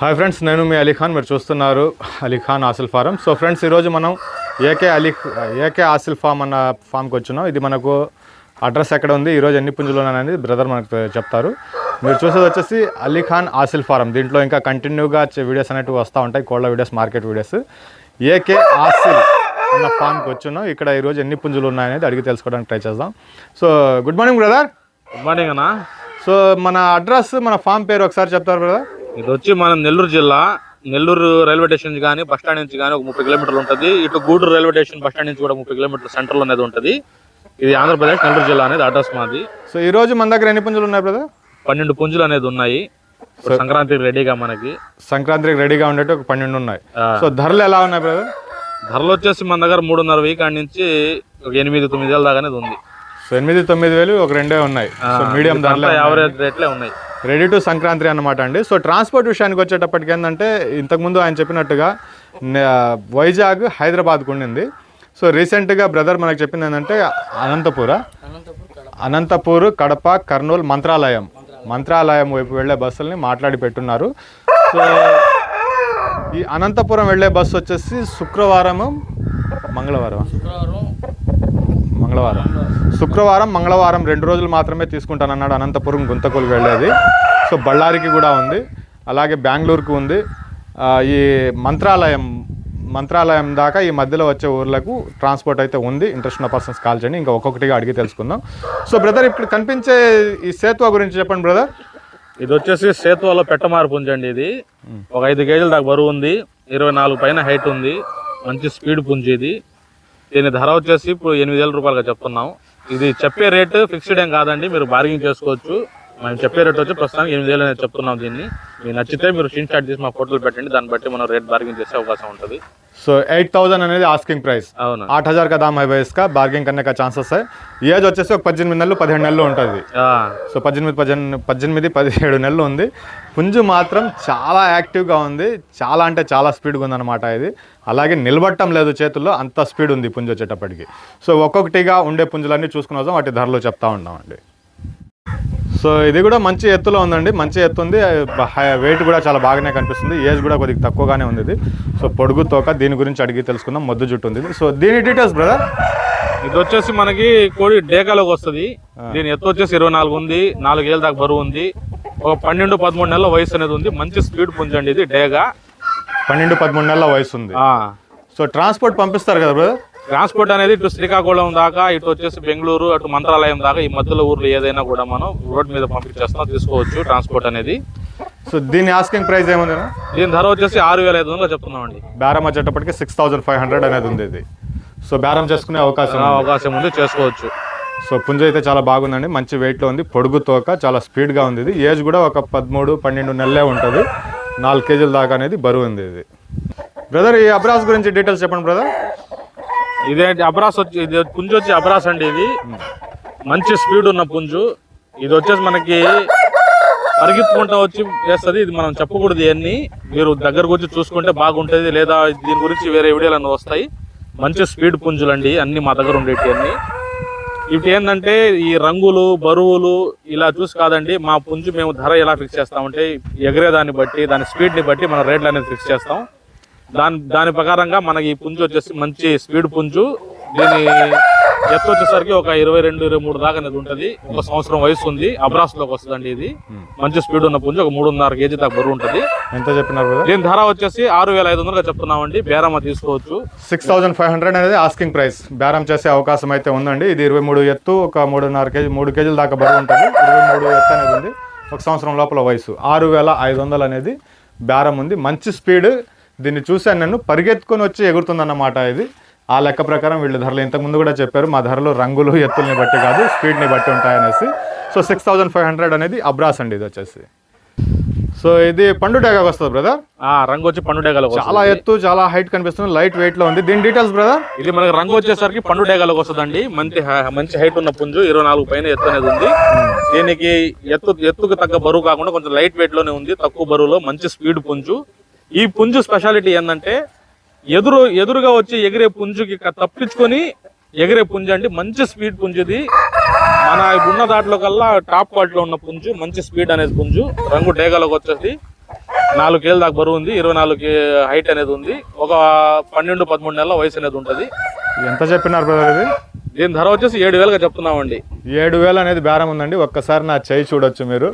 Hi friends నేను మీ అలీఖాన్ మీరు చూస్తున్నారు Ali Khan Aseel farm. So friends ఈరోజు మనం A K Ali A K Aseel farm అన్న ఫామ్కి వచ్చినాం ఇది మనకు అడ్రస్ ఎక్కడ ఉంది? ఈరోజు ఎన్ని పుంజులు ఉన్నాయనేది బ్రదర్ మనకు చెప్తారు. మీరు చూసేది వచ్చేసి అలీఖాన్ ఆసిల్ ఫారం. దీంట్లో ఇంకా కంటిన్యూగా వీడియోస్ అనేవి వస్తూ ఉంటాయి. కోళ్ళ videos market videos. AK Aseel అన్న ఫామ్కి వచ్చున్నాం. ఇక్కడ ఈరోజు ఎన్ని పుంజులు ఉన్నాయనేది అడిగి తెలుసుకోవడానికి ట్రై చేద్దాం. So good morning brother good morning అన్న. సో మన అడ్రస్ మన ఫామ్ పేరు ఒకసారి చెప్తారు బ్రదర్ ఇది వచ్చి మన నెల్లూరు జిల్లా నెల్లూరు రైల్వే స్టేషన్ నుంచి కానీ బస్ స్టాండ్ నుంచి కానీ ఒక ముప్పై కిలోమీటర్లు ఉంటుంది. ఇటు Gudur railway station bus stand నుంచి కూడా ముప్పై కిలోమీటర్ల సెంటర్లో అనేది ఉంటుంది. ఇది ఆంధ్రప్రదేశ్ నెల్లూరు జిల్లా అనేది అడ్రస్ మాది. సో ఈరోజు మన దగ్గర ఎన్ని పుంజులు ఉన్నాయి బ్రదర్ పన్నెండు పుంజులు అనేది ఉన్నాయి. సంక్రాంతికి రెడీగా మనకి. సంక్రాంతికి రెడీగా ఉండేటి ఒక పన్నెండు ఉన్నాయి. సో ధరలు ఎలా ఉన్నాయి బ్రదర్ ధరలు వచ్చేసి మన దగ్గర మూడున్నర కాడి నుంచి ఒక ఎనిమిది తొమ్మిది వేల దాకా అనేది ఉంది. సో ఎనిమిది తొమ్మిది వేలు ఒక రెండే ఉన్నాయి. సో మీడియం ధరలే యావరేజ్ రేట్లే ఉన్నాయి. రెడీ టు సంక్రాంతి అన్నమాట అండి. సో ట్రాన్స్పోర్ట్ విషయానికి వచ్చేటప్పటికి ఏంటంటే ఇంతకుముందు ఆయన చెప్పినట్టుగా వైజాగ్ హైదరాబాద్కు ఉండింది. సో రీసెంట్గా బ్రదర్ మనకు చెప్పింది ఏంటంటే అనంతపుర. అనంతపూర్ కడప కర్నూలు మంత్రాలయం. మంత్రాలయం వైపు వెళ్ళే బస్సుల్ని మాట్లాడి పెట్టున్నారు. సో ఈ అనంతపురం వెళ్ళే బస్సు వచ్చేసి శుక్రవారం. మంగళవారం మంగళవారం. శుక్రవారం మంగళవారం రెండు రోజులు మాత్రమే తీసుకుంటానన్నాడు అనంతపురం గుంతకూలు వెళ్ళేది. సో బళ్ళారికి కూడా ఉంది. అలాగే బెంగళూరుకు ఉంది. ఈ మంత్రాలయం మంత్రాలయం దాకా ఈ మధ్యలో వచ్చే ఊర్లకు ట్రాన్స్పోర్ట్ అయితే ఉంది. ఇంట్రెస్ట్ ఉన్న పర్సన్స్ కాల్ చేయండి. ఇంకా ఒక్కొక్కటిగా అడిగి తెలుసుకుందాం. సో బ్రదర్ ఇప్పుడు కనిపించే ఈ సేతువ గురించి చెప్పండి బ్రదర్. ఇది వచ్చేసి సేతువలో పెట్టమారు పుంజండి ఇది. ఒక ఐదు కేజీల దాకా బరువు ఉంది. ఇరవై నాలుగు పైన హైట్ ఉంది. మంచి స్పీడ్ పుంజి ఇది. దీని ధర వచ్చేసి ఇప్పుడు ఎనిమిది వేల రూపాయలుగా చెప్తున్నాం. ఇది చెప్పే రేటు ఫిక్స్డ్ ఏం కాదండి మీరు బార్గింగ్ చేసుకోవచ్చు. మనం చెప్పే రేట్ వచ్చి ప్రస్తుతానికి ఎనిమిది వేలు అనేది చెప్తున్నాం దీన్ని. మీరు నచ్చితే మీరు స్క్రీన్ షాట్ తీసి మా ఫోటోలు పెట్టండి. దాన్ని బట్టి మనం రేట్ బార్గింగ్ చేసే అవకాశం ఉంటుంది. సో ఎయిట్ థౌసండ్ అనేది ఆస్కింగ్ ప్రైస్ అవును. ఆట్ హజార్ కదా దామ్ హైవే ఇస్కా బార్గింగ్ కన్నా కా ఛాన్సెస్ ఏజ్ వచ్చేసి ఒక పద్దెనిమిది నెలలు పదిహేడు నెలలు ఉంటుంది. సో పద్దెనిమిది పద్దెనిమిది పద్దెనిమిది పదిహేడు నెలలు ఉంది. పుంజు మాత్రం చాలా యాక్టివ్గా ఉంది. చాలా అంటే చాలా స్పీడ్గా ఉందన్నమాట ఇది. అలాగే నిలబట్టం లేదు చేతుల్లో అంత స్పీడ్ ఉంది పుంజు వచ్చేటప్పటికి. సో ఒక్కొక్కటిగా ఉండే పుంజులన్నీ చూసుకునే వాటి ధరలు చెప్తా ఉన్నామండి. సో ఇది కూడా మంచి ఎత్తులో ఉందండి. మంచి ఎత్తు ఉంది. వెయిట్ కూడా చాలా బాగానే కనిపిస్తుంది. ఏజ్ కూడా కొద్దిగా తక్కువగానే ఉంది ఇది. సో పొడుగు తోక దీని గురించి అడిగి తెలుసుకుందాం. మొద్దు జుట్టు ఉంది. సో దీని డీటెయిల్స్ బ్రదర్ ఇది వచ్చేసి మనకి కోడి డేకాలోకి వస్తుంది. దీని ఎత్తు వచ్చేసి ఇరవై నాలుగు ఉంది. నాలుగు ఏళ్ళ దాకా బరువు ఉంది. ఒక పన్నెండు పదమూడు నెలల వయసు అనేది ఉంది. మంచి స్పీడ్ పుంజండి ఇది డేగా. పన్నెండు పదమూడు నెలల వయసు ఉంది. సో ట్రాన్స్పోర్ట్ పంపిస్తారు కదా బ్రదర్ ట్రాన్స్పోర్ట్ అనేది ఇటు శ్రీకాకుళం దాకా ఇటు వచ్చేసి బెంగళూరు అటు మంత్రాలయం దాకా ఈ మధ్యలో ఊర్లు ఏదైనా కూడా మనం రోడ్ మీద పంపించేస్తాం తీసుకోవచ్చు ట్రాన్స్పోర్ట్ అనేది. సో దీని ఆస్కింగ్ ప్రైస్ ఏముంది దీని ధర వచ్చేసి ఆరు వేల ఐదు వందలు చెప్తున్నామండి. బేరం వచ్చేటప్పటికి సిక్స్ థౌసండ్ ఫైవ్ హండ్రెడ్ అనేది ఉంది ఇది. సో బేరం చేసుకునే అవకాశం. అవకాశం ఉంది చేసుకోవచ్చు. సో పుంజ అయితే చాలా బాగుందండి మంచి వెయిట్లో ఉంది పొడుగు తోక చాలా స్పీడ్గా ఉంది ఇది. ఏజ్ కూడా ఒక పదమూడు పన్నెండు నెలలే ఉంటుంది. నాలుగు కేజీల దాకా అనేది బరువు ఉంది ఇది. బ్రదర్ ఈ అబ్రాస్ గురించి డీటెయిల్స్ చెప్పండి బ్రదర్ ఇదేంటి అబ్రాస్ వచ్చి ఇది పుంజు వచ్చి అబ్రాస్ అండి ఇది. మంచి స్పీడ్ ఉన్న పుంజు. ఇది వచ్చేసి మనకి పరిగెత్తుకుంటా వచ్చి చేస్తుంది ఇది మనం చెప్పకూడదు ఇవన్నీ. మీరు దగ్గరకు వచ్చి చూసుకుంటే బాగుంటుంది. లేదా దీని గురించి వేరే వీడియోలు అన్నీ వస్తాయి. మంచి స్పీడ్ పుంజులండి. అన్ని మా దగ్గర ఉండేటి అన్ని ఇవి ఏంటంటే ఈ రంగులు బరువులు ఇలా చూసి కాదండి. మా పుంజు మేము ధర ఎలా ఫిక్స్ చేస్తామంటే ఎగిరే దాన్ని బట్టి దాని స్పీడ్ని బట్టి మనం రేట్లు అనేది ఫిక్స్ చేస్తాం. దాని దాని ప్రకారంగా మనకి ఈ పుంజు వచ్చేసి మంచి స్పీడ్ పుంజు. దీని ఎత్తు వచ్చేసరికి ఒక ఇరవై రెండు ఇరవై మూడు దాకా అనేది ఉంటుంది. ఒక సంవత్సరం వయసు ఉంది. అబ్రాస్లోకి వస్తుందండి ఇది. మంచి స్పీడ్ ఉన్న పుంజు ఒక మూడున్నర కేజీ దాకా బరువు ఉంటుంది. ఎంత చెప్పినారు దీని ధర వచ్చేసి ఆరు వేల ఐదు వందలుగా చెప్తున్నామండి. బేరమ్మ తీసుకోవచ్చు. సిక్స్ థౌసండ్ ఫైవ్ హండ్రెడ్ అనేది ఆస్కింగ్ ప్రైస్. బేరం చేసే అవకాశం అయితే ఉందండి. ఇది ఇరవై మూడు ఎత్తు ఒక మూడున్నర కేజీ మూడు కేజీల దాకా బరువు ఉంటుంది. ఇరవై మూడు ఎత్తు అనేది ఉంది. ఒక సంవత్సరం లోపల వయసు. ఆరు వేల ఐదు వందలు అనేది బేరం ఉంది. మంచి స్పీడ్ దీన్ని చూశాను నేను పరిగెత్తుకొని వచ్చి ఎగురుతుందన్నమాట ఇది. ఆ లెక్క ప్రకారం వీళ్ళ ధరలు ఇంతకుముందు కూడా చెప్పారు. మా ధరలు రంగులు ఎత్తుల్ని బట్టి కాదు స్పీడ్ని బట్టి ఉంటాయనేసి. So six thousand five hundred అనేది అబ్రాస్ అండి ఇది వచ్చేసి. సో ఇది పండు డేగాకి వస్తుంది బ్రదర్. ఆ రంగు వచ్చి పండు డేగలకు చాలా ఎత్తు చాలా హైట్ కనిపిస్తుంది లైట్ వెయిట్లో ఉంది. దీని డీటెయిల్స్ బ్రదర్? ఇది మనకి రంగు వచ్చేసరికి పండు డేగలకు వస్తుందండి. మంచి మంచి హైట్ ఉన్న పుంజు ఇరవై నాలుగు పైన ఎత్తు అనేది ఉంది. దీనికి ఎత్తు ఎత్తుకు తగ్గ బరువు కాకుండా కొంచెం లైట్ వెయిట్లోనే ఉంది. తక్కువ బరువులో మంచి స్పీడ్ పుంజు. ఈ పుంజు స్పెషాలిటీ ఏంటంటే ఎదురు ఎదురుగా వచ్చి ఎగిరే పుంజుకి తప్పించుకొని ఎగిరే పుంజు అండి. మంచి స్పీడ్ పుంజు ఇది మన ఉన్న దాంట్లో కల్లా టాప్ క్వాలిటీలో ఉన్న పుంజు మంచి స్పీడ్ అనేది పుంజు. రంగు డేగలకు వచ్చేసి నాలుగు కేజీల దాకా బరువు ఉంది ఇరవై నాలుగు హైట్ అనేది ఉంది. ఒక పన్నెండు పదమూడు నెలల వయసు అనేది ఉంటుంది. ఎంత చెప్పినారు బ్రదర్ ఇది? దీని ధర వచ్చేసి ఏడు వేలుగా చెప్తున్నామండి. ఏడు వేలు అనేది బేరం ఉందండి. ఒక్కసారి నా చేయి చూడొచ్చు మీరు.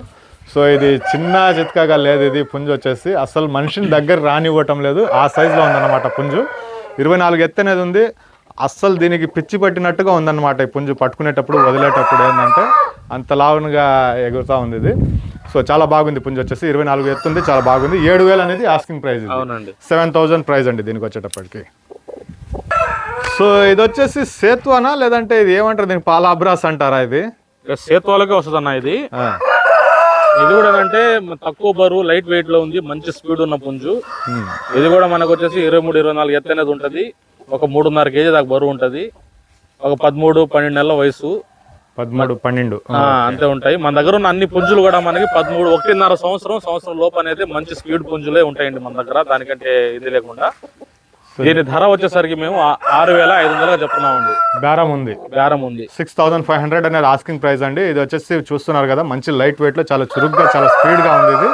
సో ఇది చిన్న చిత్కాగా లేదు ఇది పుంజు వచ్చేసి. అసలు మనిషిని దగ్గర రానివ్వటం లేదు. ఆ సైజులో ఉందన్నమాట పుంజు. ఇరవై నాలుగు ఎత్తు అనేది ఉంది. అస్సలు దీనికి పిచ్చి పట్టినట్టుగా ఉందన్నమాట ఈ పుంజు పట్టుకునేటప్పుడు వదిలేటప్పుడు ఏంటంటే అంత లావునుగా ఎగురుతూ ఉంది ఇది. సో చాలా బాగుంది పుంజు వచ్చేసి. ఇరవై నాలుగు ఎత్తు ఉంది చాలా బాగుంది. ఏడు వేలు అనేది ఆస్కింగ్ ప్రైస్ అవునండి. సెవెన్ థౌజండ్ ప్రైస్ అండి దీనికి వచ్చేటప్పటికి. సో ఇది వచ్చేసి సేత్వానా? లేదంటే ఇది ఏమంటారు దీనికి పాల అబ్రాస్ అంటారా ఇది? సేతువాలకే వస్తుంది అన్న ఇది ఇది కూడా ఏంటంటే తక్కువ బరువు లైట్ వెయిట్లో ఉంది మంచి స్పీడ్ ఉన్న పుంజు. ఉమ్. ఇది కూడా మనకు వచ్చేసి ఇరవై మూడు ఇరవై నాలుగు ఎత్తు అనేది ఉంటుంది. ఒక మూడున్నర కేజీ దాకా బరువు ఉంటుంది. ఒక పదమూడు పన్నెండు నెలల వయసు. పదమూడు పన్నెండు. అంతే ఉంటాయి. మన దగ్గర ఉన్న అన్ని పుంజులు కూడా మనకి పదమూడు ఒకటిన్నర సంవత్సరం సంవత్సరం లోపు అనేది మంచి స్పీడ్ పుంజులే ఉంటాయండి మన దగ్గర. దానికంటే ఇది లేకుండా. దీని ధర వచ్చేసరికి మేము ఆరు వేల ఐదు వందలుగా చెప్తున్నామండి. బేరం ఉంది. బేరం ఉంది. సిక్స్ థౌసండ్ ఫైవ్ హండ్రెడ్ అనేది ఆస్కింగ్ ప్రైస్ అండి. ఇది వచ్చేసి చూస్తున్నారు కదా మంచి లైట్ వెయిట్లో చాలా చురుగ్గా చాలా స్పీడ్గా ఉంది ఇది.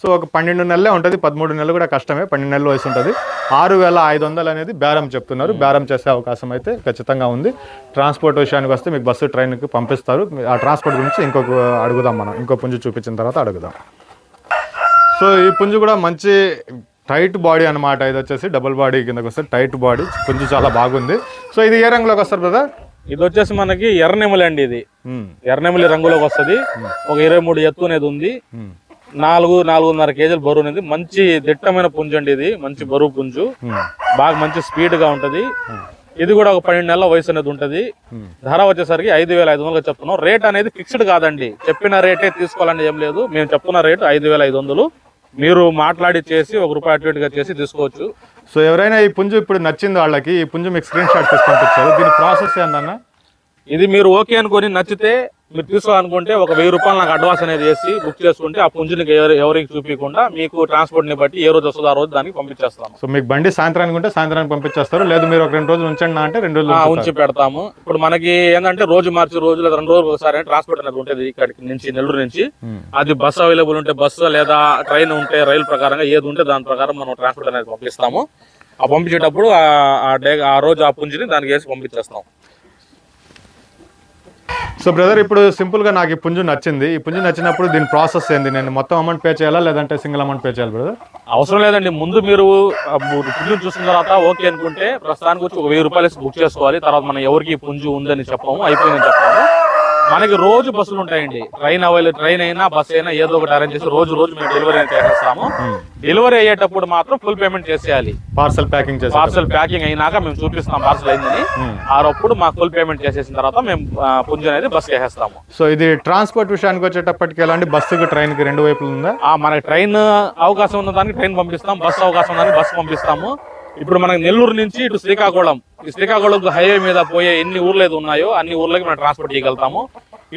సో ఒక పన్నెండు నెలలే ఉంటుంది పదమూడు నెలలు కూడా కష్టమే పన్నెండు నెలలు వయసు ఉంటుంది. ఆరు వేల ఐదు వందలు అనేది బేరం చెప్తున్నారు. బేరం చేసే అవకాశం అయితే ఖచ్చితంగా ఉంది. ట్రాన్స్పోర్ట్ విషయానికి వస్తే మీకు బస్సు ట్రైన్కి పంపిస్తారు. ఆ ట్రాన్స్పోర్ట్ గురించి ఇంకొక అడుగుదాం మనం. ఇంకో పుంజు చూపించిన తర్వాత అడుగుదాం. సో ఈ పుంజు కూడా మంచి టైట్ బాడీ అన్నమాట. ఇది వచ్చేసి డబుల్ బాడీ కిందకి వస్తే టైట్ బాడీ. పుంజు చాలా బాగుంది. సో ఇది ఏ రంగులోకి వస్తారు బ్రదర్ ఇది వచ్చేసి మనకి ఎర్రనెమలి అండి ఇది. ఎర్రనెమలి రంగులోకి వస్తది. ఒక ఇరవై మూడు ఎత్తు అనేది ఉంది. నాలుగు నాలుగున్నర కేజీల బరువు అనేది. మంచి దిట్టమైన పుంజు అండి ఇది. మంచి బరువు పుంజు. బాగా మంచి స్పీడ్గా ఉంటది ఇది కూడా ఒక పన్నెండు నెలల వయసు అనేది ఉంటది. ధర వచ్చేసరికి ఐదు వేల ఐదు వందలు చెప్తున్నాం. రేట్ అనేది ఫిక్స్డ్ కాదండి. చెప్పిన రేటే తీసుకోవాలని ఏం లేదు. మేము చెప్తున్న రేటు ఐదు వేల ఐదు వందలు. మీరు మాట్లాడి చేసి ఒక రూపాయి అటు ఇటుగా చేసి తీసుకోవచ్చు. సో ఎవరైనా ఈ పుంజు ఇప్పుడు నచ్చింది వాళ్ళకి ఈ పుంజు మీకు స్క్రీన్ షాట్ తీసి పంపించారు. దీని ప్రాసెస్ ఏందన్న? ఇది మీరు ఓకే అనుకొని నచ్చితే మీరు తీసుకోవాలనుకుంటే ఒక వెయ్యి రూపాయలు నాకు అడ్వాన్స్ అనేది వేసి బుక్ చేసుకుంటే ఆ పుంజునికి ఎవరి ఎవరికి చూపించకుండా మీకు ట్రాన్స్పోర్ట్ని బట్టి ఏ రోజు వస్తుందో ఆ రోజు దానికి పంపించేస్తాము సో మీకు బండి సాయంత్రానికి ఉంటే సాయంత్రానికి పంపించేస్తారు లేదు మీరు ఒక రెండు రోజులు ఉంచండి అంటే రెండు రోజులు. ఉంచి పెడతాము. ఇప్పుడు మనకి ఏంటంటే రోజు మార్చి రోజు లేదా రెండు రోజులు ఒకసారి ట్రాన్స్పోర్ట్ అనేది ఉంటుంది ఇక్కడికి నుంచి నెల్లూరు నుంచి. అది బస్సు అవైలబుల్ ఉంటే బస్సు లేదా ట్రైన్ ఉంటే రైలు ప్రకారంగా ఏది ఉంటే దాని ప్రకారం మనం ట్రాన్స్పోర్ట్ అనేది పంపిస్తాము. ఆ పంపించేటప్పుడు ఆ- ఆ డే ఆ రోజు ఆ పుంజుని దానికి వేసి పంపించేస్తాం. సో బ్రదర్ ఇప్పుడు సింపుల్గా నాకు ఈ పుంజు నచ్చింది. ఈ పుంజు నచ్చినప్పుడు దీని ప్రాసెస్ ఏంది? నేను మొత్తం అమౌంట్ పే చేయాలా? లేదంటే సింగిల్ అమౌంట్ పే చేయాలి బ్రదర్ అవసరం లేదండి. ముందు మీరు పుంజు చూసిన తర్వాత ఓకే అనుకుంటే ప్రస్తుతానికి వచ్చి ఒక వెయ్యి రూపాయలు బుక్ చేసుకోవాలి. తర్వాత మనం ఎవరికి పుంజు ఉందని చెప్పాము అయిపోయిందని చెప్పాము. మనకి రోజు బస్సులు ఉంటాయండి. ట్రైన్ అవైలబుల్ ట్రైన్ అయినా బస్ అయినా ఏదో ఒకటి అరేంజ్ చేసి రోజు రోజు మేము డెలివరీ అనేది చేసేస్తాము. డెలివరీ అయ్యేటప్పుడు మాత్రం ఫుల్ పేమెంట్ చేసేయాలి. పార్సల్ ప్యాకింగ్ చేసి పార్సల్ ప్యాకింగ్ అయినాక మేము చూపిస్తాం పార్సల్ అయిందని. ఆ అప్పుడు మాకు ఫుల్ పేమెంట్ చేసేసిన తర్వాత మేము పుంజు అనేది బస్ వేసేస్తాము. సో ఇది ట్రాన్స్పోర్ట్ విషయానికి వచ్చేటప్పటికి ఎలాంటి బస్సుకి ట్రైన్కి రెండు వైపులు ఉందా? ఆ మనకి ట్రైన్ అవకాశం ఉన్న దానికి ట్రైన్ పంపిస్తాం బస్సు అవకాశం ఉన్న దానికి బస్సు పంపిస్తాము. ఇప్పుడు మనకి నెల్లూరు నుంచి ఇటు శ్రీకాకుళం. ఈ శ్రీకాకుళం హైవే మీద పోయే ఎన్ని ఊర్లు అయితే ఉన్నాయో అన్ని ఊర్లకి మనం ట్రాన్స్పోర్ట్ చేయగలుగుతాము.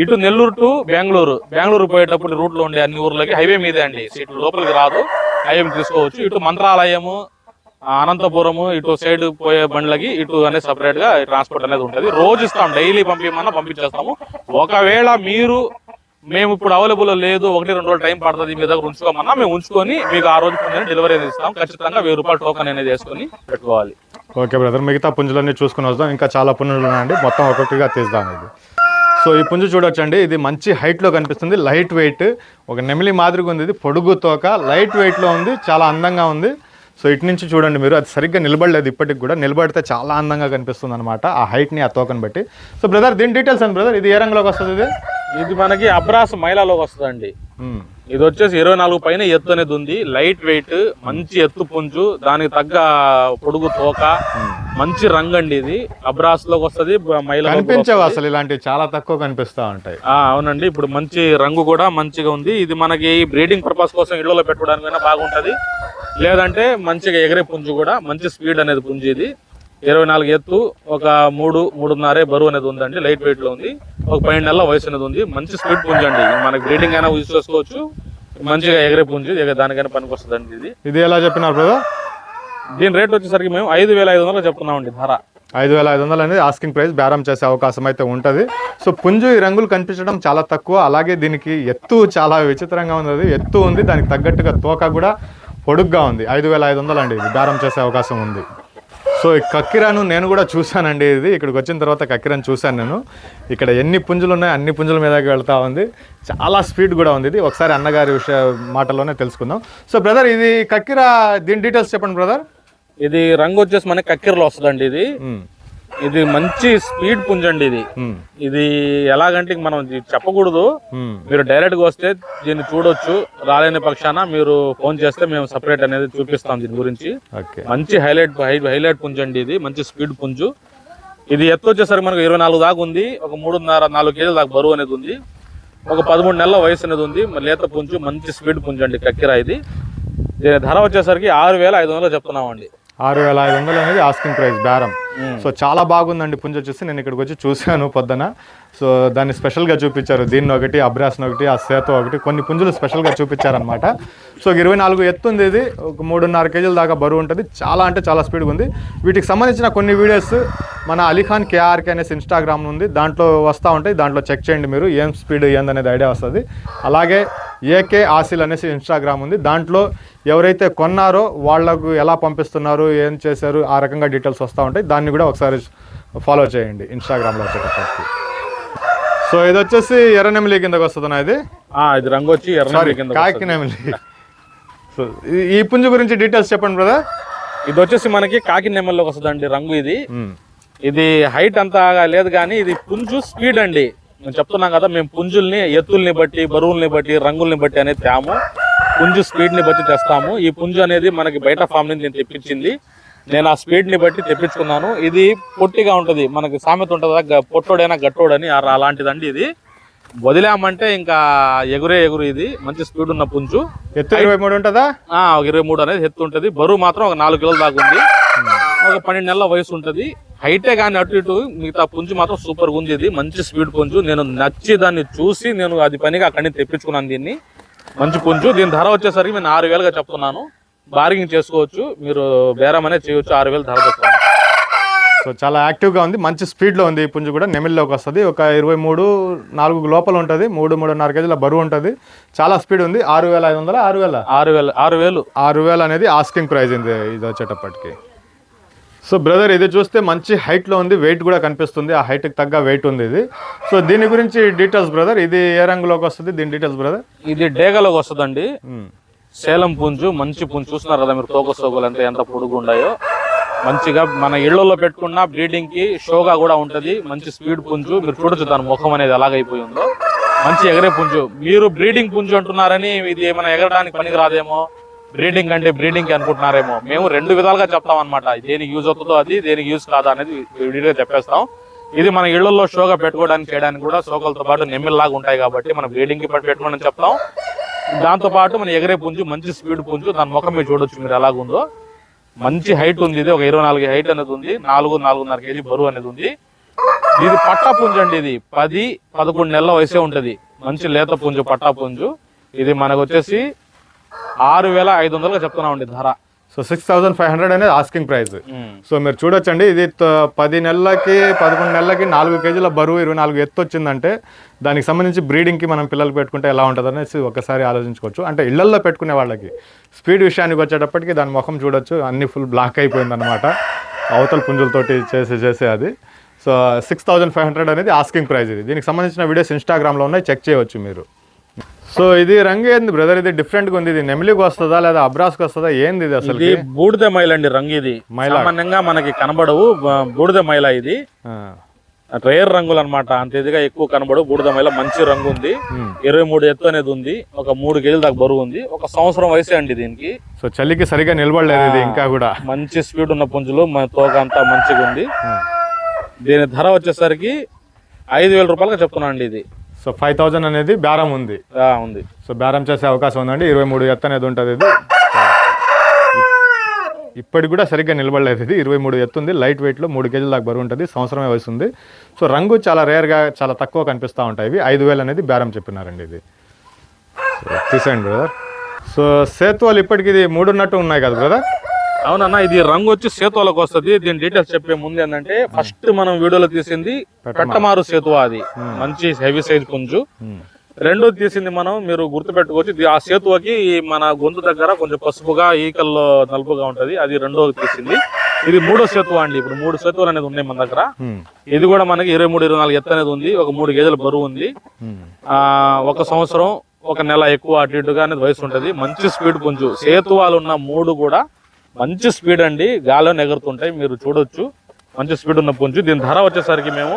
ఇటు నెల్లూరు టు బెంగళూరు. బెంగళూరు పోయేటప్పుడు రూట్లో ఉండే అన్ని ఊర్లకి హైవే మీదే అండి. ఇటు లోపలికి రాదు. హైవే తీసుకోవచ్చు. ఇటు మంత్రాలయము అనంతపురము ఇటు సైడ్ పోయే బండ్లకి ఇటు అనేది సపరేట్గా ట్రాన్స్పోర్ట్ అనేది ఉంటుంది. రోజు ఇస్తాం. డైలీ పంపించమన్నా పంపించేస్తాము. ఒకవేళ మీరు మేము ఇప్పుడు అవైలబుల్ లేదు ఒకటి రెండు రోజులు టైం పడుతుంది మీ దగ్గర ఉంచుకోమన్నా మేము ఉంచుకొని మీకు ఆ రోజు డెలివరీ ఇస్తాం. ఖచ్చితంగా వెయ్యి రూపాయలు టోకన్ అనేది వేసుకొని పెట్టుకోవాలి. ఓకే బ్రదర్ మిగతా పుంజులన్నీ చూసుకుని వస్తాం. ఇంకా చాలా పుంజులు ఉన్నాయండి. మొత్తం ఒక్కొక్కటిగా తీస్తాం ఇది. సో ఈ పుంజు చూడొచ్చండి. ఇది మంచి హైట్లో కనిపిస్తుంది. లైట్ వెయిట్ ఒక నెమిలి మాదిరిగా ఉంది. ఇది పొడుగు తోక. లైట్ వెయిట్లో ఉంది. చాలా అందంగా ఉంది. సో ఇటు నుంచి చూడండి మీరు. అది సరిగ్గా నిలబడలేదు ఇప్పటికి కూడా. నిలబడితే చాలా అందంగా కనిపిస్తుంది అనమాట ఆ హైట్ని ఆ తోకను బట్టి. సో బ్రదర్ దీని డీటెయిల్స్ అండి బ్రదర్? ఇది ఏ రంగులోకి వస్తుంది ఇది? ఇది మనకి అబ్రాస్ మైలాలోకి వస్తుందండి. ఇది వచ్చేసి ఇరవై నాలుగు పైన ఎత్తు అనేది ఉంది. లైట్ వెయిట్ మంచి ఎత్తు పుంజు దానికి తగ్గ పొడుగు తోక మంచి రంగు అండి ఇది. అబ్రాస్లోకి వస్తుంది మైల కనిపించవు అసలు ఇలాంటివి చాలా తక్కువ కనిపిస్తూ ఉంటాయి. ఆ, అవునండి. ఇప్పుడు మంచి రంగు కూడా మంచిగా ఉంది. ఇది మనకి బ్రీడింగ్ పర్పస్ కోసం ఇళ్ళలో పెట్టుకోవడానికైనా బాగుంటది. లేదంటే మంచిగా ఎగరే పుంజు కూడా మంచి స్పీడ్ అనేది పుంజు ఇది. ఇరవై నాలుగు ఎత్తు ఒక మూడు మూడున్నరే బరువు అనేది ఉందండి లైట్ వెయిట్లో ఉంది. ఒక పన్నెండు నెలల వయసు అనేది ఉంది. మంచి స్పీడ్ పుంజు అండి. మనకి బ్రీడింగ్ అయినా యూజ్ చేసుకోవచ్చు. మంచిగా ఎగరే పుంజు దానికైనా పనికి వస్తుందండి ఇది. ఇది ఎలా చెప్పినారు బ్రదర్ దీని రేట్ వచ్చేసరికి మేము ఐదు వేల ఐదు వందలు చెప్తున్నామండి ధర. ఐదు వేల ఐదు వందలు అనేది ఆస్కింగ్ ప్రైస్ బేరం చేసే అవకాశం అయితే ఉంటుంది. సో పుంజు ఈ రంగులు కనిపించడం చాలా తక్కువ. అలాగే దీనికి ఎత్తు చాలా విచిత్రంగా ఉంది ఎత్తు ఉంది దానికి తగ్గట్టుగా తోక కూడా పొడుగ్గా ఉంది. ఐదు వేల ఐదు వందలు అండి ఇది బేరం చేసే అవకాశం ఉంది. సో ఈ కక్కిరాను నేను కూడా చూశానండి ఇది. ఇక్కడికి వచ్చిన తర్వాత కక్కిరాను చూశాను నేను. ఇక్కడ ఎన్ని పుంజులు ఉన్నాయి అన్ని పుంజుల మీదకి వెళ్తా ఉంది. చాలా స్పీడ్ కూడా ఉంది ఇది. ఒకసారి అన్నగారి విషయ మాటల్లోనే తెలుసుకుందాం. సో బ్రదర్ ఇది కక్కిరా దీని డీటెయిల్స్ చెప్పండి బ్రదర్. ఇది రంగు వచ్చేసి మనకి కక్కెరలో వస్తుందండి ఇది. ఇది మంచి స్పీడ్ పుంజండి ఇది. ఇది ఎలాగంటే మనం చెప్పకూడదు. మీరు డైరెక్ట్గా వస్తే దీన్ని చూడొచ్చు. రాలేని పక్షాన మీరు ఫోన్ చేస్తే మేము సపరేట్ అనేది చూపిస్తాం దీని గురించి. మంచి హైలైట్ హైలైట్ పుంజు అండి ఇది. మంచి స్పీడ్ పుంజు. ఇది ఎత్తు వచ్చేసరికి మనకు ఇరవై నాలుగు దాకా ఉంది. ఒక మూడున్నర నాలుగు కేజీల దాకా బరువు అనేది ఉంది. ఒక పదమూడు నెలల వయసు అనేది ఉంది. లేత పుంజు మంచి స్పీడ్ పుంజు అండి కక్కిరా ఇది. దీని ధర వచ్చేసరికి ఆరు వేల ఐదు వందలు చెప్తున్నామండి. ఆరు వేల ఐదు వందలు అనేది ఆస్కింగ్ ప్రైస్ బేరం. సో చాలా బాగుందండి పుంజ వచ్చేసి నేను ఇక్కడికి వచ్చి చూశాను పొద్దున. సో దాన్ని స్పెషల్గా చూపించారు. దీన్ని ఒకటి అబ్రాస్ని ఒకటి ఆ సేత ఒకటి కొన్ని పుంజులు స్పెషల్గా చూపించారనమాట సో ఇరవై నాలుగు ఎత్తుంది ఇది. ఒక మూడున్నర కేజీల దాకా బరువు ఉంటుంది. చాలా అంటే చాలా స్పీడ్గా ఉంది. వీటికి సంబంధించిన కొన్ని వీడియోస్ మన అలీఖాన్ కేఆర్కే అనేసి ఇన్స్టాగ్రామ్ ఉంది. దాంట్లో వస్తూ ఉంటాయి. దాంట్లో చెక్ చేయండి మీరు. ఏం స్పీడ్ ఏందనేది ఐడియా వస్తుంది. అలాగే ఏకే ఆసిల్ అనేసి ఇన్స్టాగ్రామ్ ఉంది. దాంట్లో ఎవరైతే కొన్నారో వాళ్ళకు ఎలా పంపిస్తున్నారు ఏం చేశారు ఆ రకంగా డీటెయిల్స్ వస్తూ ఉంటాయి. దాన్ని కూడా ఒకసారి ఫాలో చేయండి ఇన్స్టాగ్రామ్లో వచ్చేటప్పటికి. సో ఇది వచ్చేసి ఎర్రనెమిలి కిందకి వస్తుందన్నా ఇది? ఆ, ఇది రంగు వచ్చి ఎర్ర సారీ కింద కాకినెమిలి సో ఈ- పుంజు గురించి డీటెయిల్స్ చెప్పండి బ్రదర్. ఇది వచ్చేసి మనకి కాకి నెమ్మల్లోకి వస్తుందండి రంగు ఇది. ఇది హైట్ అంతా లేదు కానీ ఇది పుంజు స్పీడ్ అండి. నేను చెప్తున్నాం కదా మేము పుంజుల్ని ఎత్తుల్ని బట్టి బరువుల్ని బట్టి రంగుల్ని బట్టి అనేది తేము. పుంజు స్పీడ్ని బట్టి తెస్తాము. ఈ పుంజు అనేది మనకి బయట ఫామ్ నుంచి నేను తెప్పించింది. నేను ఆ స్పీడ్ని బట్టి తెప్పించుకున్నాను. ఇది పొట్టిగా ఉంటది. మనకి సామెత ఉంటుందా పొట్టోడైనా గట్టోడని అలాంటిదండి ఇది. వదిలామంటే ఇంకా ఎగురే ఎగురు ఇది. మంచి స్పీడ్ ఉన్న పుంజు. ఎత్తు ఇరవై మూడు ఉంటుందా? ఇరవై మూడు అనేది ఎత్తు ఉంటుంది. బరువు మాత్రం ఒక నాలుగు కిలోల దాకా ఉంది. ఒక పన్నెండు నెలల వయసు ఉంటుంది. హైటే కానీ అటు ఇటు మిగతా పుంజు మాత్రం సూపర్ ఉంది ఇది. మంచి స్పీడ్ పుంజు. నేను నచ్చి దాన్ని చూసి నేను అది పనిగా అక్కడి నుంచి తెప్పించుకున్నాను దీన్ని. మంచి పుంజు. దీని ధర వచ్చేసరికి నేను ఆరు వేలుగా చెప్తున్నాను. బార్గింగ్ చేసుకోవచ్చు. మీరు బేరం అనేది చేయొచ్చు. ఆరు వేలు ధర చెప్తాను సో చాలా యాక్టివ్గా ఉంది. మంచి స్పీడ్లో ఉంది ఈ పుంజు కూడా. నెమిల్లోకి వస్తుంది. ఒక ఇరవై మూడు నాలుగు లోపల ఉంటుంది. మూడు మూడున్నర కేజీల బరువు ఉంటుంది. చాలా స్పీడ్ ఉంది. ఆరు వేల ఐదు వందల? ఆరు వేల? ఆరు వేలు. ఆరు వేలు. ఆరు వేలు అనేది ఆస్కింగ్ ప్రైస్ ఇది ఇది వచ్చేటప్పటికి. సో బ్రదర్ ఇది చూస్తే మంచి హైట్లో ఉంది వెయిట్ కూడా కనిపిస్తుంది. ఆ హైట్కి తగ్గ వెయిట్ ఉంది ఇది. సో దీని గురించి డీటెయిల్స్ బ్రదర్ ఇది ఏ రంగులోకి వస్తుంది? దీని డీటెయిల్స్ బ్రదర్ ఇది డేగలోకి వస్తుందండి. సేలం పుంజు మంచి పుంజు చూస్తున్నారు కదా మీరు తోక సోకులు అంతా ఎంత పొడుగు ఉన్నాయో. మంచిగా మన ఇళ్ళలో పెట్టుకున్న బ్రీడింగ్కి షోగా కూడా ఉంటది. మంచి స్పీడ్ పుంజు. మీరు చూడొచ్చు దాని ముఖం అనేది ఎలాగైపోయి ఉందో. మంచి ఎగరే పుంజు. మీరు బ్రీడింగ్ పుంజు అంటున్నారని ఇది ఏమైనా ఎగరడానికి పనికి రాదేమో? బ్రీడింగ్ అంటే బ్రీడింగ్ అనుకుంటున్నారేమో. మేము రెండు విధాలుగా చెప్తాం అనమాట దేనికి యూజ్ అవుతుందో అది దేనికి యూజ్ కాదా అనేది వీడియో చెప్పేస్తాం. ఇది మన ఇళ్ళలో షోగా పెట్టుకోవడానికి చేయడానికి కూడా సోకలతో పాటు నెమ్మిల్లాగా ఉంటాయి కాబట్టి మనం బ్రీడింగ్కి పెట్టుకోమని చెప్తాం. దాంతో పాటు మన ఎగరే పుంజు మంచి స్పీడ్ పుంజు దాని ముఖం మీరు చూడొచ్చు మీరు ఎలాగుందో. మంచి హైట్ ఉంది ఇది ఒక ఇరవై నాలుగు హైట్ అనేది ఉంది నాలుగు నాలుగున్నర కేజీ బరువు అనేది ఉంది. ఇది పట్టా పుంజు అండి ఇది. పది పదకొండు నెలల వయసే ఉంటుంది. మంచి లేత పుంజు పట్టా పుంజు. ఇది మనకు వచ్చేసి ఆరు వేల ఐదు వందలుగా చెప్తున్నామండి ధర. So six thousand five hundred అనేది ఆస్కింగ్ ప్రైస్. సో మీరు చూడొచ్చండి ఇది పది నెలలకి పదకొండు నెలలకి నాలుగు కేజీల బరువు ఇరవై నాలుగు ఎత్తు వచ్చిందంటే దానికి సంబంధించి బ్రీడింగ్కి మనం పిల్లలు పెట్టుకుంటే ఎలా ఉంటుంది అనేసి ఒకసారి ఆలోచించుకోవచ్చు. అంటే ఇళ్ళల్లో పెట్టుకునే వాళ్ళకి స్పీడ్ విషయానికి వచ్చేటప్పటికి దాని ముఖం చూడొచ్చు అన్ని ఫుల్ బ్లాక్ అయిపోయింది అనమాట అవతల పుంజులతోటి చేసి చేసే అది. So six thousand five hundred అనేది ఆస్కింగ్ ప్రైస్ ఇది. దీనికి సంబంధించిన వీడియోస్ ఇన్స్టాగ్రామ్లో ఉన్నాయి చెక్ చేయవచ్చు మీరు. సో ఇది రంగు ఏంది బ్రదర్ ఇది డిఫరెంట్గా ఉంది. ఇది నెమిలికి వస్తుందా లేదా అబ్రాస్కి వస్తుందా? ఏంది ఇది అసలు ఇది బూడిద మైల్ అండి రంగు ఇది. సామాన్యంగా మనకి కనబడవు. బూడిద మైల ఇది. రేర్ రంగులు అనమాట అంత ఇదిగా ఎక్కువ కనబడు బూడిద మైల మంచి రంగు ఉంది. ఇరవై మూడు ఎత్తు అనేది ఉంది. ఒక మూడు కేజీల దాకా బరువు ఉంది. ఒక సంవత్సరం వయసే అండి దీనికి. సో చలికి సరిగా నిలబడలేదు ఇది ఇంకా కూడా. మంచి స్పీడ్ ఉన్న పుంజులు మన తోక అంతా మంచిగా ఉంది. దీని ధర వచ్చేసరికి ఐదు వేల రూపాయలుగా చెప్తున్నాను అండి ఇది. సో ఫైవ్ థౌజండ్ అనేది బేరం ఉంది. ఉంది. సో బేరం చేసే అవకాశం ఉందండి. ఇరవై మూడు ఎత్తు అనేది ఉంటుంది ఇది. ఇప్పటికి కూడా సరిగ్గా నిలబడలేదు ఇది. ఇరవై మూడు ఎత్తు ఉంది. లైట్ వెయిట్లో మూడు కేజీల దాకా బరువు ఉంటుంది. సంవత్సరమే వయసు ఉంది. సో రంగు చాలా రేర్గా చాలా తక్కువ కనిపిస్తూ ఉంటాయి ఇవి. ఐదు వేలు అనేది బేరం చెప్పినారండి ఇది. సో తీసేయండి బ్రదర్ సో సేతువాలు ఇప్పటికి ఇది మూడున్నట్టు ఉన్నాయి కదా బ్రదర్ అవునన్నా ఇది రంగు వచ్చి సేతువలకు వస్తుంది. దీని డీటెయిల్స్ చెప్పే ముందు ఏంటంటే ఫస్ట్ మనం వీడియోలో తీసింది పెట్టమారు. సేతువ అది. మంచి హెవీ సైజ్ పుంజు. రెండోది తీసింది మనం మీరు గుర్తుపెట్టుకోవచ్చు ఆ సేతువకి మన గొంతు దగ్గర కొంచెం పసుపుగా ఈకల్లో నలుపుగా ఉంటది. అది రెండోది తీసింది. ఇది మూడో సేతువ అండి. ఇప్పుడు మూడు సేతువులు అనేది ఉన్నాయి మన దగ్గర. ఉమ్, ఇది కూడా మనకి ఇరవై మూడు ఇరవై నాలుగు ఎత్తు అనేది ఉంది. ఒక మూడు గేదెల బరువు ఉంది. ఆ ఒక సంవత్సరం ఒక నెల ఎక్కువ అటు ఇటుగా అనేది వయసు ఉంటది. మంచి స్పీడ్ పుంజు. సేతువాలు ఉన్న మూడు కూడా మంచి స్పీడ్ అండి. గాలిలో ఎగురుతుంటాయి మీరు చూడొచ్చు. మంచి స్పీడ్ ఉన్న పుంజు. దీని ధర వచ్చేసరికి మేము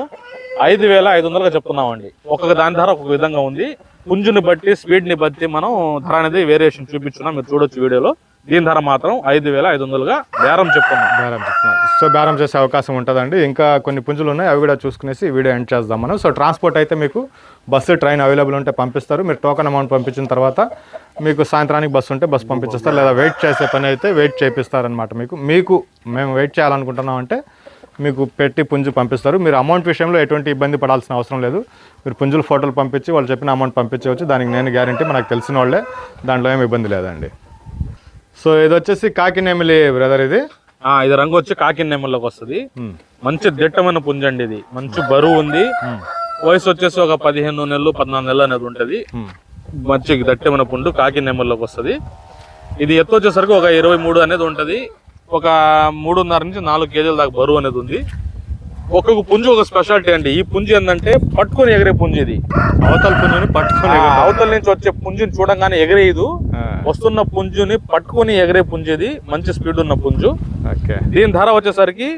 ఐదు వేల ఐదు వందలుగా చెప్తున్నామండి. ఒక్కొక్క దాని ధర ఒక్కొక్క విధంగా ఉంది. పుంజుని బట్టి స్పీడ్ని బట్టి మనం ధర అనేది వేరియేషన్ చూపించున్నాం మీరు చూడొచ్చు వీడియోలో. దీని ధర మాత్రం ఐదు వేల ఐదు వందలుగా బేరం చెప్తున్నాం. బేరం చెప్తున్నాం. సో బేరం చేసే అవకాశం ఉంటుందండి. ఇంకా కొన్ని పుంజులు ఉన్నాయి అవి కూడా చూసుకునేసి వీడియో ఎండ్ చేద్దాం మనం. సో ట్రాన్స్పోర్ట్ అయితే మీకు బస్సు ట్రైన్ అవైలబుల్ ఉంటే పంపిస్తారు. మీరు టోకెన్ అమౌంట్ పంపించిన తర్వాత మీకు సాయంత్రానికి బస్సు ఉంటే బస్సు పంపించేస్తారు. లేదా వెయిట్ చేసే పని అయితే వెయిట్ చేపిస్తారనమాట మీకు. మీకు మేము వెయిట్ చేయాలనుకుంటున్నాం అంటే మీకు పెట్టి పుంజు పంపిస్తారు. మీరు అమౌంట్ విషయంలో ఎటువంటి ఇబ్బంది పడాల్సిన అవసరం లేదు. మీరు పుంజులు ఫోటోలు పంపించి వాళ్ళు చెప్పిన అమౌంట్ పంపించవచ్చు. దానికి నేను గ్యారంటీ మనకు తెలిసిన వాళ్ళే. దాంట్లో ఏమి ఇబ్బంది లేదండి. సో ఇది వచ్చేసి కాకినేమిలి బ్రదర్ ఇది? ఆ, ఇది రంగు వచ్చి కాకి నెమ్మల్లోకి వస్తుంది. ఉమ్. మంచి దిట్టమైన పుంజ అండి ఇది. మంచి బరువు ఉంది. వయసు వచ్చేసి ఒక పదిహేను నెలలు పద్నాలుగు నెలలు అనేది ఉంటది. ఉమ్. మంచి దట్టమైన పుండు కాకి నెమ్మల్లోకి వస్తుంది. ఇది ఎత్తు వచ్చేసరికి ఒక ఇరవై మూడు అనేది ఉంటది. ఒక మూడున్నర నుంచి నాలుగు కేజీల దాకా బరువు అనేది ఉంది. ఒక్కొక్క పుంజు ఒక స్పెషాలిటీ అండి. ఈ పుంజు ఏంటంటే పట్టుకొని ఎగిరే పుంజు ఇది. అవతల పుంజుని పట్టుకొని అవతల నుంచి వచ్చే పుంజుని చూడంగానే ఎగిరేయదు. వస్తున్న పుంజుని పట్టుకొని ఎగిరే పుంజు ఇది. మంచి స్పీడ్ ఉన్న పుంజు. ఓకే. దీని ధర వచ్చేసరికి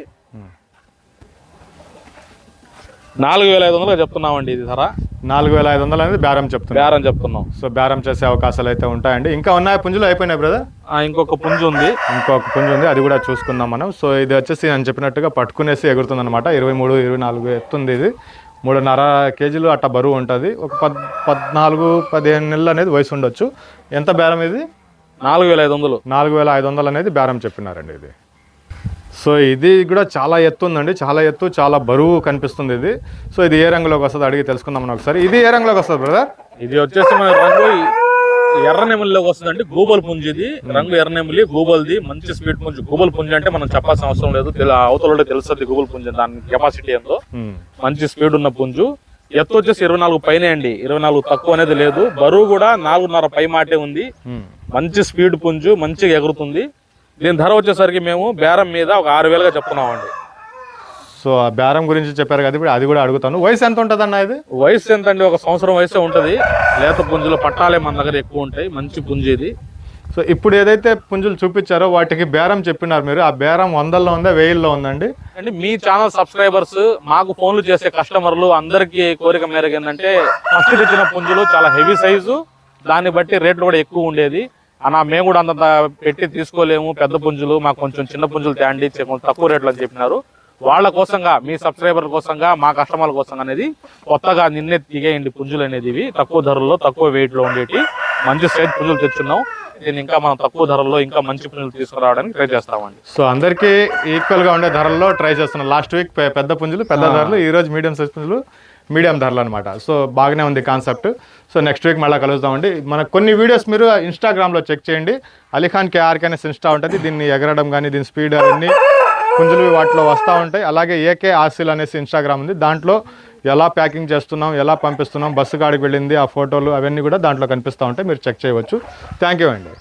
నాలుగు వేల ఐదు వందలుగా చెప్తున్నామండి ఇది ధర. నాలుగు వేల ఐదు వందలు అనేది బేరం చెప్తున్నారు బేరం చెప్తున్నాం. సో బేరం చేసే అవకాశాలు అయితే ఉంటాయండి. ఇంకా ఉన్నాయి పుంజులు? అయిపోయినాయి బ్రదర్ ఇంకొక పుంజు ఉంది. ఇంకొక పుంజు ఉంది. అది కూడా చూసుకుందాం మనం. సో ఇది వచ్చేసి నేను చెప్పినట్టుగా పట్టుకునేసి ఎగురుతుంది అనమాట ఇరవై మూడు ఇరవై నాలుగు ఎత్తుంది ఇది. మూడున్నర కేజీలు అట్ట బరువు ఉంటుంది. ఒక పద్ పద్నాలుగు పదిహేను నెలలు అనేది వయసు ఉండొచ్చు. ఎంత బేరం ఇది? నాలుగు వేల ఐదు వందలు. నాలుగు వేల ఐదు వందలు అనేది బేరం చెప్పినారండి ఇది. సో ఇది కూడా చాలా ఎత్తు ఉందండి. చాలా ఎత్తు చాలా బరువు కనిపిస్తుంది ఇది. సో ఇది ఏ రంగులోకి వస్తుంది అడిగి తెలుసుకుందాం మనం ఒకసారి. ఇది ఏ రంగులోకి వస్తుంది బ్రదర్? ఇది వచ్చేసి మన రంగు ఎర్ర నెమలిలోకి వస్తుందండి. గూబల్ పుంజు ఇది. రంగు ఎర్ర నెమలి గూబల్ది. మంచి స్పీడ్ పుంజు. గూబల్ పుంజు అంటే మనం చెప్పాల్సిన అవసరం లేదు. తెలు- అవతల తెలుస్తుంది గూబల్ పుంజు దాని కెపాసిటీ ఎంతో మంచి స్పీడ్ ఉన్న పుంజు. ఎత్తు వచ్చేసి ఇరవై నాలుగు పైనే అండి. ఇరవై నాలుగు తక్కువ అనేది లేదు. బరువు కూడా నాలుగున్నర పై మాటే ఉంది. మంచి స్పీడ్ పుంజు మంచిగా ఎగురుతుంది. దీని ధర వచ్చేసరికి మేము బేరం మీద ఒక ఆరు వేలుగా చెప్తున్నామండి సో ఆ బేరం గురించి చెప్పారు కదా ఇప్పుడు అది కూడా అడుగుతాను. వయసు ఎంత ఉంటుంది అన్న ఇది? వయసు ఎంత అండి ఒక సంవత్సరం వయసే ఉంటది. లేత పుంజులో పట్టాలే మన దగ్గర ఎక్కువ ఉంటాయి. మంచి పుంజు ఇది. సో ఇప్పుడు ఏదైతే పుంజులు చూపించారో వాటికి బేరం చెప్పినారు మీరు. ఆ బేరం వందల్లో ఉందా వెయ్యిల్లో ఉందండి? అంటే మీ ఛానల్ సబ్స్క్రైబర్స్ మాకు ఫోన్లు చేసే కస్టమర్లు అందరికీ కోరిక మేరకు ఏంటంటే ఫస్ట్ తెచ్చిన పుంజులు చాలా హెవీ సైజు. దాన్ని బట్టి రేట్లు కూడా ఎక్కువ ఉండేది. అన్న మేము కూడా అంత పెట్టి తీసుకోలేము. పెద్ద పుంజులు మాకు కొంచెం చిన్న పుంజులు తేండి తక్కువ రేట్లు అని చెప్పినారు. వాళ్ళ కోసంగా మీ సబ్స్క్రైబర్ కోసంగా మా కస్టమర్ల కోసం అనేది కొత్తగా నిన్నే దిగేయండి పుంజులు అనేది ఇవి. తక్కువ ధరల్లో తక్కువ వెయిట్లో ఉండేటి మంచి సైజ్ పుంజులు తెచ్చున్నాం. దీన్ని ఇంకా మనం తక్కువ ధరల్లో ఇంకా మంచి పుంజులు తీసుకురావడానికి ట్రై చేస్తామండి. సో అందరికీ ఈక్వల్గా ఉండే ధరల్లో ట్రై చేస్తున్నాం. లాస్ట్ వీక్ పెద్ద పుంజులు పెద్ద ధరలు ఈ రోజు మీడియం సైజ్ పుంజులు. మీడియం ధరలు అనమాట సో బాగానే ఉంది కాన్సెప్ట్. సో నెక్స్ట్ వీక్ మళ్ళీ కలుద్దామండి. మన కొన్ని వీడియోస్ మీరు ఇన్స్టాగ్రామ్లో చెక్ చేయండి. అలీఖాన్ కేఆర్కే అనేసి ఇన్స్టా ఉంటుంది. దీన్ని ఎగరడం కానీ దీని స్పీడ్ అవన్నీ పుంజులు వాటిలో వస్తూ ఉంటాయి. అలాగే ఏకే ఆసిల్ అనేసి ఇన్స్టాగ్రామ్ ఉంది. దాంట్లో ఎలా ప్యాకింగ్ చేస్తున్నాం ఎలా పంపిస్తున్నాం బస్సు కాడికి వెళ్ళింది ఆ ఫోటోలు అవన్నీ కూడా దాంట్లో కనిపిస్తూ ఉంటాయి. మీరు చెక్ చేయవచ్చు. థ్యాంక్ యూ అండి.